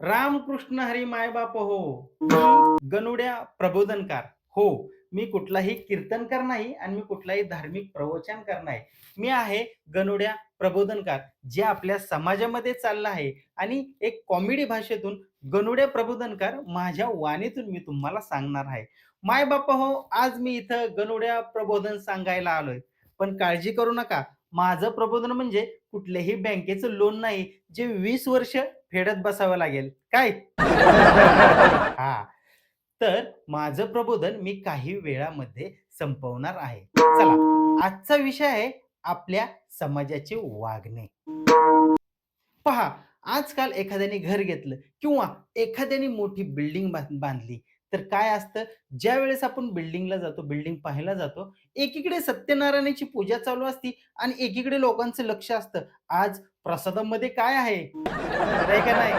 रामकृष्ण हरी मायबाप हो. गनुड्या प्रबोधनकार हो. मी कुठलाही कीर्तनकार नाही आणि मी कुठलाही धार्मिक प्रवचनकार नाही. मी आहे गनुड्या प्रबोधनकार जे आपल्या समाजामध्ये चाललं आहे. आणि एक कॉमेडी भाषेतून गनुड्या प्रबोधनकार माझ्या वाणीतून मी तुम्हाला सांगणार आहे. माय बापा हो आज मी इथं गनुड्या प्रबोधन सांगायला आलोय. पण काळजी करू नका. माझं प्रबोधन म्हणजे कुठल्याही बँकेचं लोन नाही जे वीस वर्ष फेडत बसावं लागेल. काय? हा. तर माझं प्रबोधन मी काही वेळामध्ये संपवणार आहे. चला आजचा विषय आहे आपल्या समाजाचे वागणे. पहा आजकाल एखाद्याने घर घेतलं किंवा एखाद्याने मोठी बिल्डिंग बांधली. तर काय असतं? ज्या वेळेस आपण बिल्डिंगला जातो बिल्डिंग पाहायला जातो एकीकडे सत्यनारायणाची पूजा चालू असती आणि एकीकडे लोकांचं लक्ष असतं. आज प्रसादामध्ये काय आहे का नाही?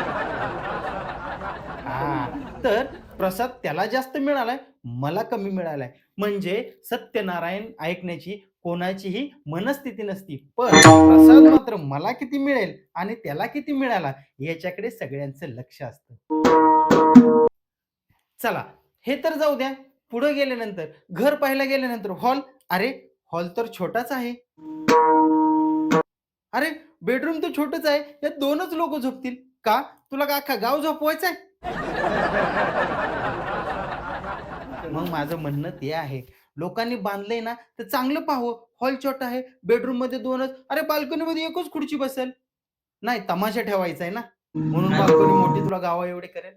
हा. तर प्रसाद त्याला जास्त मिळालाय मला कमी मिळालाय. म्हणजे सत्यनारायण ऐकण्याची कोणाचीही मनस्थिती नसती. पण प्रसाद मात्र मला किती मिळेल आणि त्याला किती मिळाला याच्याकडे सगळ्यांचं लक्ष असतं. चला हे तर जाऊ द्या. पुढे गेल्यानंतर घर पाहायला गेल्यानंतर हॉल अरे हॉल तर छोटाच आहे. अरे बेडरूम तर छोटच आहे. यात दोनच लोक झोपतील. का? तुला का अख्खा गाव झोपवायचं आहे मग माझं म्हणणं ते आहे. लोकांनी बांधलंय ना तर चांगलं पाहावं. हॉल छोटा आहे बेडरूममध्ये दोनच. अरे बाल्कनी मध्ये एकच खुर्ची बसेल. नाही तमाशा ठेवायचा आहे ना. म्हणून बाल्कनी मोठी तुला गावा एवढे करेल.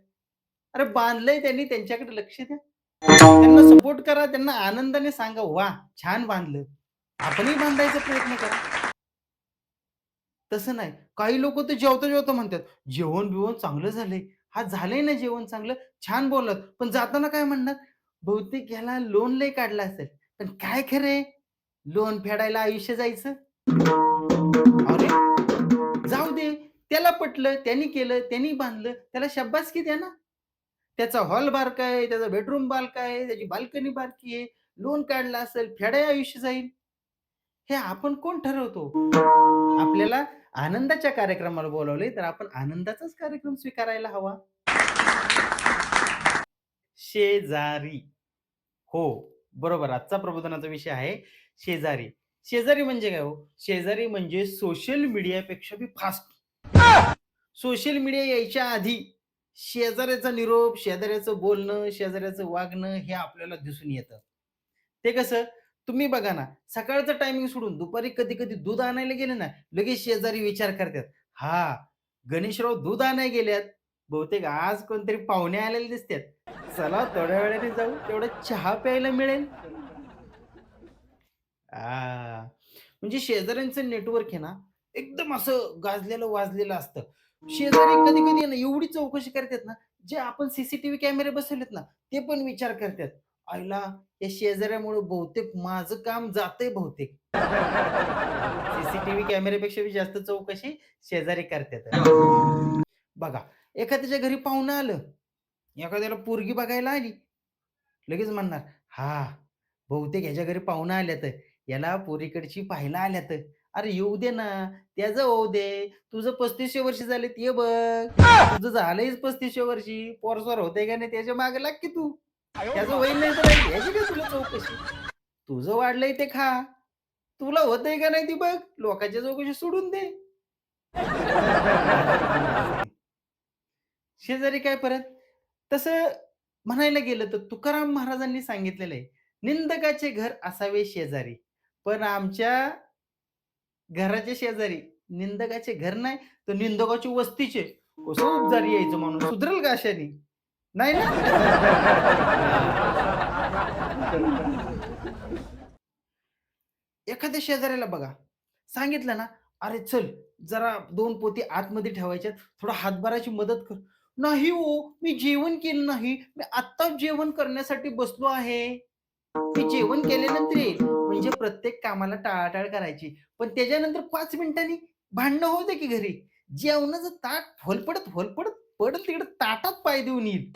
अरे बांधलंय त्यांनी त्यांच्याकडे लक्ष द्या. त्यांना सपोर्ट करा त्यांना आनंदाने सांगा वा छान बांधलं. आपणही बांधायचा प्रयत्न करा. तसं नाही. काही लोक तर जेवता जेवता म्हणतात जेवण बिवण चांगलं झालंय. हा झालंय ना जेवण चांगलं? छान बोलत पण जाताना काय म्हणणार? बहुतेक ह्याला लोन लय काढला असेल. पण काय खरे लोन फेडायला आयुष्य जायचं? अरे जाऊ दे. त्याला पटलं त्यांनी केलं त्यांनी बांधलं. त्याला शब्बासकी द्या ना. त्याचा हॉल बारका आहे त्याचा बेडरूम बारका आहे त्याची बाल्कनी बारकी आहे लोन काढला असेल फेडाय आयुष्य जाईल. हे आपण कोण ठरवतो? आपल्याला आनंदाच्या कार्यक्रमाला बोलवले तर आपण आनंदाचाच कार्यक्रम स्वीकारायला हवा. शेजारी. हो बरोबर. आजचा प्रबोधनाचा विषय आहे शेजारी. शेजारी म्हणजे काय हो? शेजारी म्हणजे सोशल मीडियापेक्षा बी फास्ट. सोशल मीडिया यायच्या आधी शेजाऱ्याचा निरोप शेजाऱ्याचं बोलणं शेजाऱ्याचं वागणं हे आपल्याला दिसून येतं. ते कसं? तुम्ही बघा ना सकाळचं टायमिंग सोडून दुपारी कधी कधी दूध आणायला गेले ना लगेच शेजारी विचार करतात. हा गणेशराव दूध आणायला गेल्यात. बहुतेक आज कोणतरी पाहुणे आलेले दिसतात. चला थोड्या वेळाने जाऊ. तेवढा चहा प्यायला मिळेल. म्हणजे शेजाऱ्यांचं नेटवर्क आहे ना एकदम असं गाजलेलं वाजलेलं असतं. शेजारी कधी कधी ना एवढी चौकशी करतात ना जे आपण सीसीटीव्ही कॅमेरे बसवलेत ना ते पण विचार करतात. आईला या शेजाऱ्यामुळे बहुतेक माझं काम जातंय बहुतेक. सीसीटीव्ही कॅमेऱ्यापेक्षा जास्त चौकशी शेजारी करतात. बघा एखाद्याच्या घरी पाहुणं आलं एखाद्याला पोरगी बघायला आली लगेच म्हणणार हा बहुतेक ह्याच्या घरी पाहुणं आल्यात याला पोरीकडची पाहायला आल्यात अरे येऊ दे ना त्याचं होऊ दे. तुझं पस्तीसशे वर्षी झाले ते बघ. तुझं झालंयच पस्तीसशे वर्षी. पोरसवर होते का नाही त्याच्यामागे लाग की तू. त्याचं होईल नाही तर घ्यायची का तुला चौकशी? तुझं वाढलंय ते खा. तुला होतंय का नाही ती बघ. लोकांच्या चौकशी सोडून दे. शेजारी काय परत? तसं म्हणायला गेलं तर तुकाराम महाराजांनी सांगितलेलं आहे निंदकाचे घर असावे शेजारी. पण आमच्या घराच्या शेजारी. निंदकाचे घर नाही तर निंदकाची वस्तीचे. कसं उपजारी यायचं म्हणून सुधरेल का अशाने? नाही ना? एखाद्या शेजाऱ्याला बघा. सांगितलं ना अरे चल जरा दोन पोती आतमध्ये ठेवायच्यात. थोडा हातभाराची मदत कर. नाही हो मी जेवण केलं नाही. मी आत्ताच जेवण करण्यासाठी बसलो आहे. मी जेवण केल्यानंतर येईल. म्हणजे प्रत्येक कामाला टाळाटाळ करायची. पण त्याच्यानंतर पाच मिनिटांनी भांडणं होऊ दे की घरी. जेवणाचं ताट फलपडत फलपडत पडत तिकडे ताटात पाय देऊन येईल.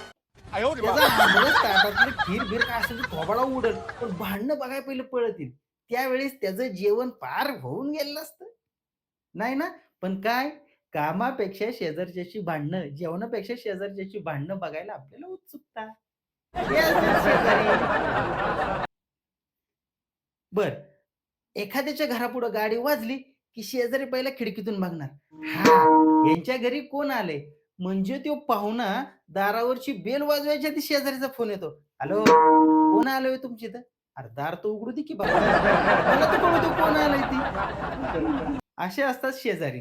ताटातलं खीर बीर काय असेल थोबाडा उडल. पण भांडणं बघाय पहिले पळतील. त्यावेळेस त्याचं जेवण पार होऊन गेलं असतं. नाही ना? पण काय? कामापेक्षा शेजारच्याची भांडणं, जेवणापेक्षा शेजारच्याची भांडणं बघायला आपल्याला उत्सुकता. बर एखाद्याच्या घरापुढं गाडी वाजली, की शेजारी पहिला खिडकीतून बघणार. यांच्या घरी कोण आलंय? म्हणजे तो पाहुणा दारावरची बेल वाजवायच्या आधी शेजारीचा फोन येतो. "हॅलो, कोण आलोय तुमची इथं?" "अरे दार तो उघडू दे की बाबा. मला तर कोण आलंय ती." असे असतात शेजारी.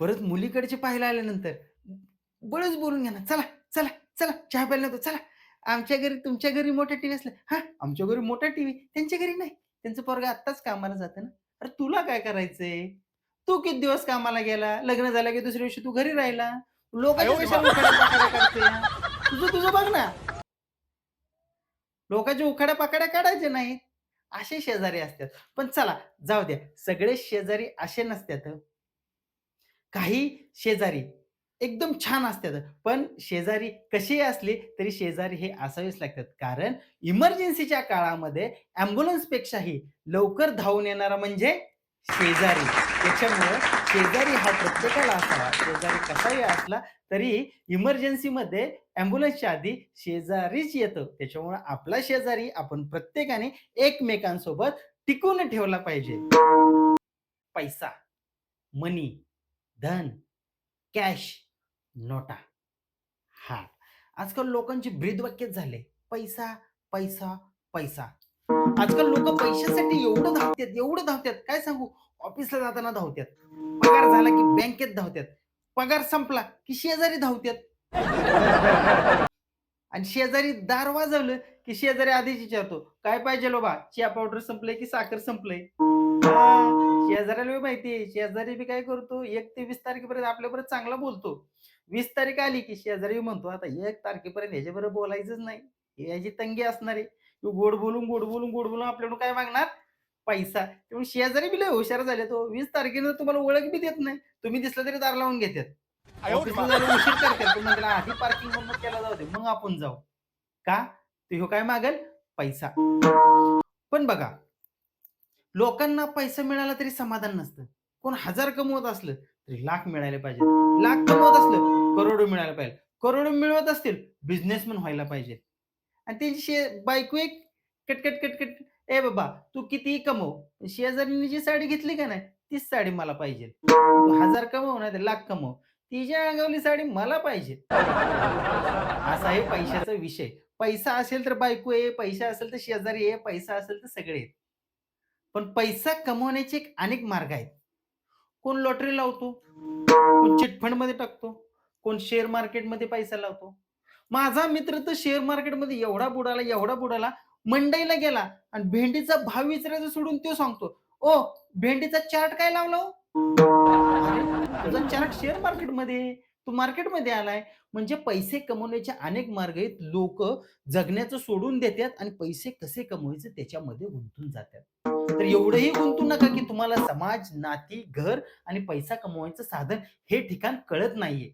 परत मुलीकडचे पाहायला आल्यानंतर बळच बोलून घेणार. ना चला, चला चहा प्यायला नेतो. चला. आमच्या घरी तुमच्या घरी मोठा टीव्ही असला." "हां, आमच्या घरी मोठा टीव्ही, त्यांच्या घरी नाही. त्यांचं पोरगं आत्ताच कामाला जातं ना." "अरे तुला काय करायचंय? तू किती दिवस कामाला गेला? लग्न झालं की दुसऱ्या दिवशी तू घरी राहिला. लोकांच्या कशाला? तुझं तुझं बघ ना." लोकांच्या उखाड्या-पाखाड्या काढायचे नाहीत. असे शेजारी असतात. पण चला जाऊ द्या. सगळे शेजारी असे नसतात. काही शेजारी एकदम छान असतात. पण शेजारी कसेही असले तरी शेजारी हे असावेच लागतात. कारण इमर्जन्सीच्या काळामध्ये ॲम्ब्युलन्सपेक्षाही लवकर धावून येणारा म्हणजे शेजारी. त्याच्यामुळं शेजारी हा प्रत्येकाला असावा. शेजारी कसाही असला तरी इमर्जन्सीमध्ये ॲम्ब्युलन्सच्या आधी शेजारीच येतो. त्याच्यामुळं आपला शेजारी आपण प्रत्येकाने एकमेकांसोबत टिकून ठेवला पाहिजे. पैसा, मनी, धन, कॅश, नोटा. हा आजकाल लोकांची ब्रीदवाक्यच झाले. पैसा, पैसा, पैसा. आजकाल लोक पैशासाठी एवढं धावतात, एवढं धावतात, काय सांगू? ऑफिसला जाताना धावतात. पगार झाला की बँकेत धावतात. पगार संपला की शेजारी धावतात. आणि शेजारी दार वाजवलं की शेजारी आधीच विचारतो, "काय पाहिजे लो बा चिया पावडर संपलंय की साखर संपलंय?" शेजाऱ्याला माहिती शेजारी बी काय करतो एक ते वीस तारखेपर्यंत आपल्याबरोबर चांगला बोलतो. 20 तारीख आली की शेजारी म्हणतो, "आता 1 तारखेपर्यंत ह्याच्याबरोबर बोलायचंच नाही. याची तंगी असणार आहे." तो गोड बोलून, गोड बोलून, गोड बोलून आपल्याकडून काय मागणार? पैसा. त्यामुळे शेजारी बी लय हुशार झाले तो. 20 तारखेला तुम्हाला ओळख बी देत नाही. तुम्ही दिसलं तरी दार लावून घेतात. उशीर करतात. आधी पार्किंग मधनं केला जाऊ दे. मग आपण जाऊ. का? तर ह्यो काय मागेल? पैसा. पण बघा, लोकांना पैसा मिळाला तरी समाधान नसतं. कोण 1000 कमवत असलं लाख मिळाले पाहिजे लाख कमवत असलं, करोडो मिळायला पाहिजे. करोडो मिळवत असतील, बिझनेसमॅन व्हायला पाहिजे. आणि त्यांची शे बायको एक कटकट, कटकट, "ए बाबा, तू कितीही कमव, शेजारीने जी साडी घेतली का नाही, तीच साडी मला पाहिजे. तू 1000 कमव नाहीतर लाख कमव, तिच्या अंगावली साडी मला पाहिजे." असा आहे पैशाचा विषय. पैसा असेल तर बायको आहे, पैसा असेल तर शेजारी आहे, पैसा असेल तर सगळे पण पैसा कमवण्याचे एक अनेक मार्ग आहेत. कोण लॉटरी लावतो, कोण चिटफंडमध्ये टाकतो, कोण शेअर मार्केटमध्ये पैसा लावतो. माझा मित्र तर शेअर मार्केटमध्ये एवढा बुडाला, एवढा बुडाला, मंडईला गेला आणि भेंडीचा भाव विचारायचं सोडून तो सांगतो, "ओ, भेंडीचा चार्ट काय लावला हो? तुझा चार्ट शेअर मार्केटमध्ये आहे. तू मार्केटमध्ये आलाय. म्हणजे पैसे कमवण्याचे अनेक मार्ग आहेत. लोक जगण्याचं सोडून देतात आणि पैसे कसे कमवायचे त्याच्यामध्ये गुंतून जातात. तर एवढंही गुंतू नका की तुम्हाला समाज, नाती, घर आणि पैसा कमवायचं साधन हे ठिकाण कळत नाहीये.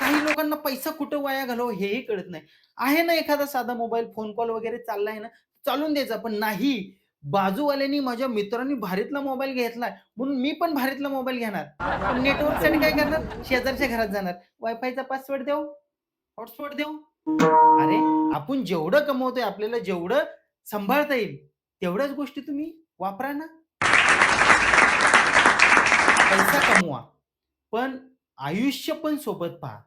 काही लोकांना पैसा कुठं वाया घालव हेही कळत नाही. आहे ना एखादा साधा मोबाईल फोन कॉल वगैरे चाललाय ना, चालून द्यायचा. पण नाही, बाजूवाल्यांनी माझ्या मित्रांनी भारीतला मोबाईल घेतलाय, म्हणून मी पण भारीतला मोबाईल घेणार. पण नेटवर्कसाठी काय करणार? शेजारच्या घरात जाणार. वायफायचा पासवर्ड देऊ? हॉटस्पॉट देऊ? अरे, आपण जेवढं कमवतोय, आपल्याला जेवढं सांभाळता येईल, तेवढ्याच गोष्टी तुम्ही वापरा ना. पैसा कमवा, पण आयुष्य पण सोबत पहा.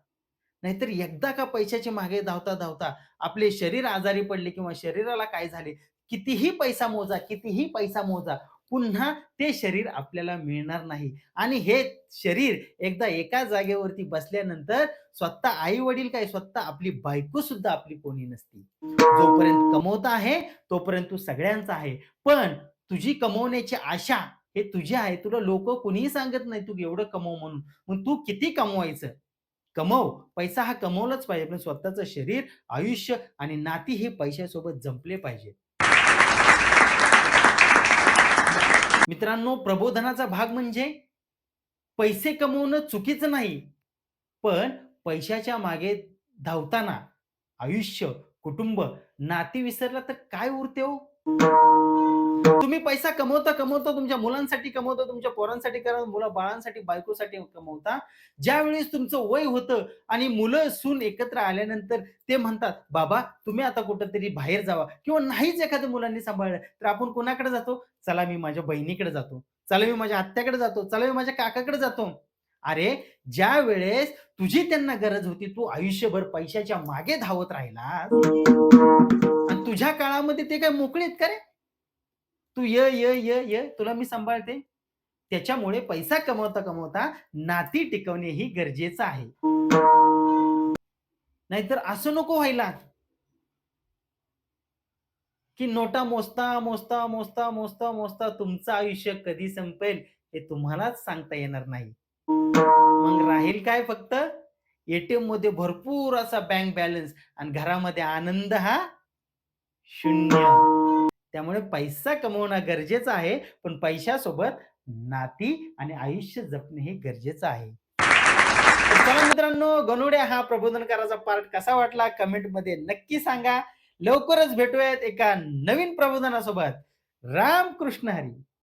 नाहीतर एकदा का पैशाच्या मागे धावता-धावता आपले शरीर आजारी पडले किंवा शरीराला काय झाले, कितीही पैसा मोजा, कितीही पैसा मोजा, पुन्हा ते शरीर आपल्याला मिळणार नाही. आणि हे शरीर एकदा एका जागेवरती बसल्यानंतर स्वतः आई-वडील काय, स्वतः आपली बायको सुद्धा आपली कोणी नसती. जोपर्यंत कमवता आहे, तोपर्यंत तू सगळ्यांचा आहे. पण तुझी कमवण्याची आशा हे तुझी आहे. तुला लोक कुणीही सांगत नाही, तू एवढं कमव म्हणून. मग तू किती कमवायचं? कमव. पैसा हा कमवलाच पाहिजे. पण स्वतःचं शरीर, आयुष्य आणि नाती हे पैशासोबत जपले पाहिजे. मित्रांनो, प्रबोधनाचा भाग म्हणजे पैसे कमवणं चुकीचं नाही. पण पैशाच्या मागे धावताना आयुष्य, कुटुंब, नाती विसरला तर काय उरते हो? तुम्ही पैसा कमवता कमवता तुमच्या मुलांसाठी कमवता तुमच्या पोरांसाठी करा मुलं बाळांसाठी बायकोसाठी कमवता. ज्यावेळेस तुमचं वय होतं आणि मुलं सून एकत्र आल्यानंतर ते म्हणतात बाबा तुम्ही आता कुठंतरी बाहेर जावा किंवा नाहीच एखाद्या मुलांनी सांभाळलं तर आपण कोणाकडे जातो? चला मी माझ्या बहिणीकडे जातो. चला मी माझ्या आत्याकडे जातो. चला मी माझ्या काकाकडे जातो. अरे ज्या वेळेस तुझी त्यांना गरज होती तू आयुष्यभर पैशाच्या मागे धावत राहिला आणि तुझ्या काळामध्ये ते काय मोकळेत का रे? तू य य य य तुला मी सांभाळते. त्याच्यामुळे पैसा कमवता कमवता नाती टिकवणे ही गरजेचं आहे. नाहीतर असं नको व्हायला. की नोटा मोजता मोजता मोजता मोजता मोजता तुमचं आयुष्य कधी संपेल हे तुम्हालाच सांगता येणार नाही. मग राहील काय फक्त? एटीएममध्ये भरपूर असा बँक बॅलन्स आणि घरामध्ये आनंद हा शून्य. त्यामुळे पैसा कमवणं गरजेचं आहे पण पैशासोबत नाती आणि आयुष्य जपणे हे गरजेचं आहे. चला मित्रांनो गनुड्या हा प्रबोधनकाराचा पार्ट कसा वाटला? कमेंटमध्ये नक्की सांगा. लवकरच भेटूयात एका नवीन प्रबोधनासोबत. रामकृष्ण हरी.